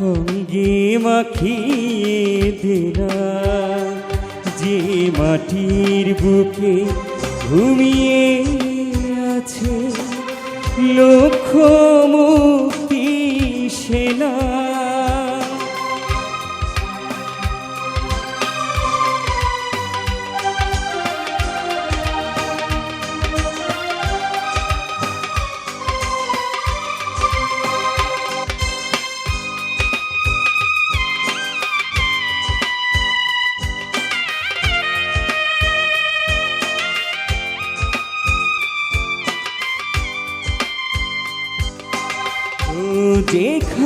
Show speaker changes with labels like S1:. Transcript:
S1: অঙ্গে মাখিয়ে দে যে মাটির বুকে ঘুমিয়ে আছে লক্ষ মুক্তি সেনা। যেখানে